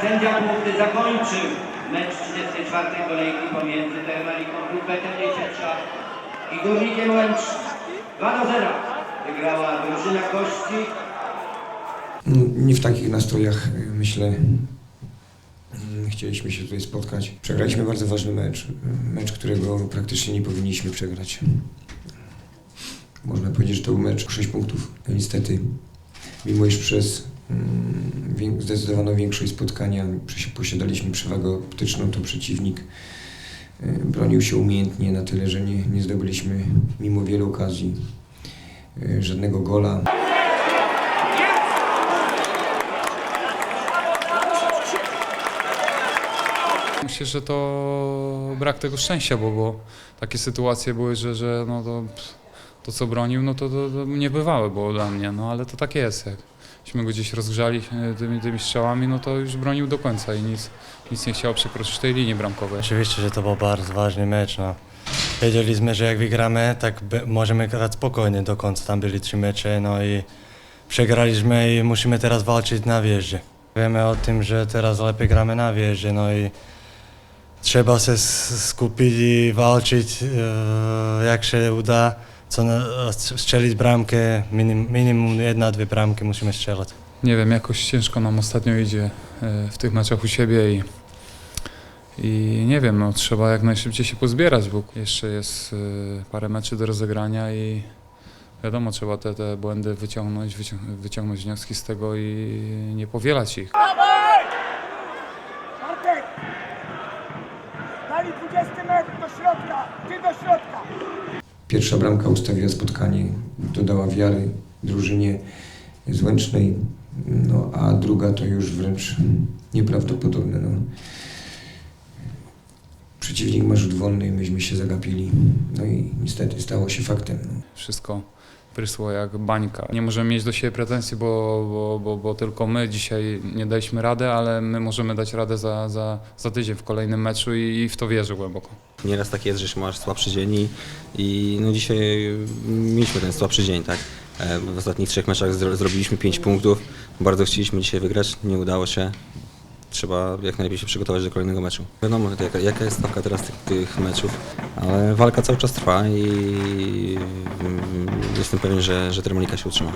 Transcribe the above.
punkty zakończył mecz 34 kolejki pomiędzy Termaliką Klub BT20 i Górnikiem Łęcz 2 do 0. Wygrała drużyna Kości Nie w takich nastrojach, myślę, chcieliśmy się tutaj spotkać. Przegraliśmy bardzo ważny mecz, mecz, którego praktycznie nie powinniśmy przegrać. Można powiedzieć, że to był mecz o 6 punktów. Niestety, mimo iż przez zdecydowaną większość spotkania posiadaliśmy przewagę optyczną, to przeciwnik y, bronił się umiejętnie na tyle, że nie, nie zdobyliśmy mimo wielu okazji y, żadnego gola. Myślę, że to brak tego szczęścia, bo, bo takie sytuacje były, że, że no to, to co bronił, no to, to, to niebywałe było dla mnie, no ale to tak jest. Jakśmy go gdzieś rozgrzali e, tymi, tymi strzałami, no to już bronił do końca i nic, nic nie chciał przekroczyć tej linii bramkowej. Oczywiście, że to był bardzo ważny mecz. No. Wiedzieliśmy, że jak wygramy, tak możemy grać spokojnie do końca. Tam byli trzy mecze, no i przegraliśmy i musimy teraz walczyć na wjeździe. Wiemy o tym, że teraz lepiej gramy na wjeździe, no i trzeba się skupić i walczyć e, jak się uda. Co na, strzelić bramkę, minim, minimum jedna, dwie bramki musimy strzelać. Nie wiem, jakoś ciężko nam ostatnio idzie e, w tych meczach u siebie i, i nie wiem, no trzeba jak najszybciej się pozbierać, bo jeszcze jest e, parę meczy do rozegrania i wiadomo, trzeba te, te błędy wyciągnąć, wycią- wyciągnąć wnioski z tego i nie powielać ich. Pierwsza bramka ustawiła spotkanie, dodała wiary drużynie z Łęcznej, no, a druga to już wręcz nieprawdopodobne. No. Przeciwnik ma rzut wolny i myśmy się zagapili. No i niestety stało się faktem. No. Wszystko prysło jak bańka. Nie możemy mieć do siebie pretensji, bo, bo, bo, bo tylko my dzisiaj nie daliśmy rady, ale my możemy dać radę za, za, za tydzień w kolejnym meczu i, i w to wierzę głęboko. Nieraz tak jest, że masz słabszy dzień i, i no dzisiaj mieliśmy ten słabszy dzień, tak. E, W ostatnich trzech meczach zro, zrobiliśmy 5 punktów. Bardzo chcieliśmy dzisiaj wygrać, nie udało się. Trzeba jak najlepiej się przygotować do kolejnego meczu. Wiadomo, jaka, jaka jest stawka teraz tych, tych meczów, ale walka cały czas trwa i mm, jestem pewien, że, że Termalika się utrzyma.